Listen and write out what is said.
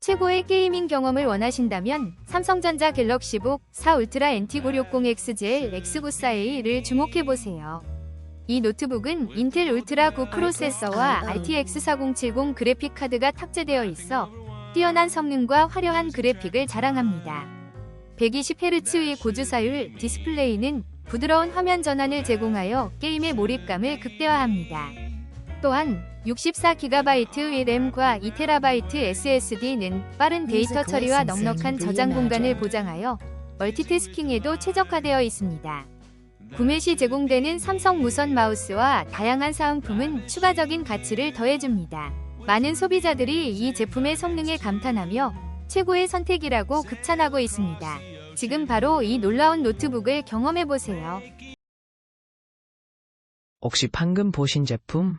최고의 게이밍 경험을 원하신다면 삼성전자 갤럭시 북 4 울트라 NT960XGL X94A를 주목해보세요. 이 노트북은 인텔 울트라 9 프로세서와 RTX 4070 그래픽 카드가 탑재되어 있어 뛰어난 성능과 화려한 그래픽을 자랑합니다. 120Hz의 고주사율 디스플레이는 부드러운 화면 전환을 제공하여 게임의 몰입감을 극대화합니다. 또한 64GB의 램과 2TB SSD는 빠른 데이터 처리와 넉넉한 저장 공간을 보장하여 멀티태스킹에도 최적화되어 있습니다. 구매 시 제공되는 삼성 무선 마우스와 다양한 사은품은 추가적인 가치를 더해줍니다. 많은 소비자들이 이 제품의 성능에 감탄하며 최고의 선택이라고 극찬하고 있습니다. 지금 바로 이 놀라운 노트북을 경험해보세요. 혹시 방금 보신 제품